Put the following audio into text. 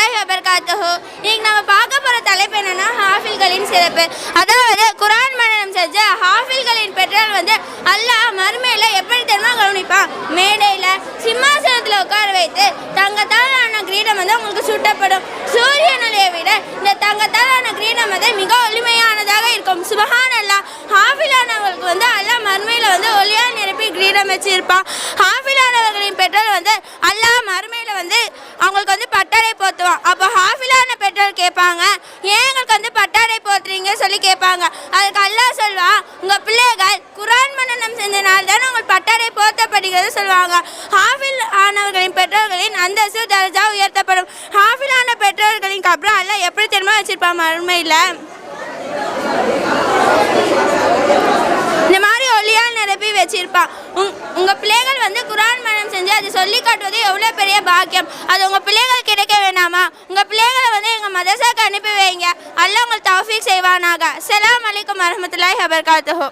வரமத்துல்லாஹி வபர்காத்தஹோ இன்னைக்கு நம்ம பார்க்க போகிற தலைப்பு என்னென்னா ஹாஃபில்களின் சிறப்பு. அதாவது குரான் மன்னனம் செஞ்ச ஹாஃபில்களின் பெற்றோர் வந்து அல்லாஹ் மறுமையில் எப்படி தெரியுமா கவனிப்பான்? மேடையில் சிம்மாசனத்தில் உட்கார வைத்து தங்கத்தாலான கிரீடம் வந்து உங்களுக்கு சூட்டப்படும். சூரியனையை விட இந்த தங்கத்தாலான கிரீடம் வந்து மிக ஒளிமையானதாக இருக்கும். சுபஹான் அல்லா ஹாஃபிலானவர்களுக்கு வந்து அல்லாஹ் மறுமையில் வந்து ஒளியாக நிரப்பி கிரீடம் வச்சிருப்பான். ஹாஃபிலானவர்களின் பெற்றோர் வந்து அல்லாஹ் மறுமையில் வந்து அவங்களுக்கு வந்து பட்டறை போத்த பெற்றோர் கேட்பாங்க. ஏன் எங்களுக்கு வந்து பட்டாடை போத்துறீங்க சொல்லி கேட்பாங்க. அதுக்கு அல்லாஹ் சொல்வா உங்கள் பிள்ளைகள் குரான் மன்னனம் செஞ்சனால தானே உங்களுக்கு பட்டாடை போத்தப்படுகிறது? சொல்லுவாங்க. ஹாஃபில் ஆனவர்களின் பெற்றோர்களின் அந்தஸ்து தர்ஜா உயர்த்தப்படும். ஹாஃபில் ஆன பெற்றோர்களின் அப்புறம் அல்லாஹ் எப்படி திரும்ப வச்சிருப்பான் மறுமையில் வச்சிருப்பான். உங் உங்கள் பிள்ளைகள் வந்து குரான் மனம் செஞ்சு அது சொல்லி காட்டுவது எவ்வளோ பெரிய பாக்கியம். அது உங்கள் பிள்ளைகள் கிடைக்க வேணாமா? உங்கள் பிள்ளைகளை வந்து மதரசாக்கு அனுப்பி வைங்க அல்லா உங்களுக்கு தௌஃபீக் செய்வானாக அஸ்ஸலாமு அலைக்கும் ஹபர் வபரகாத்துஹு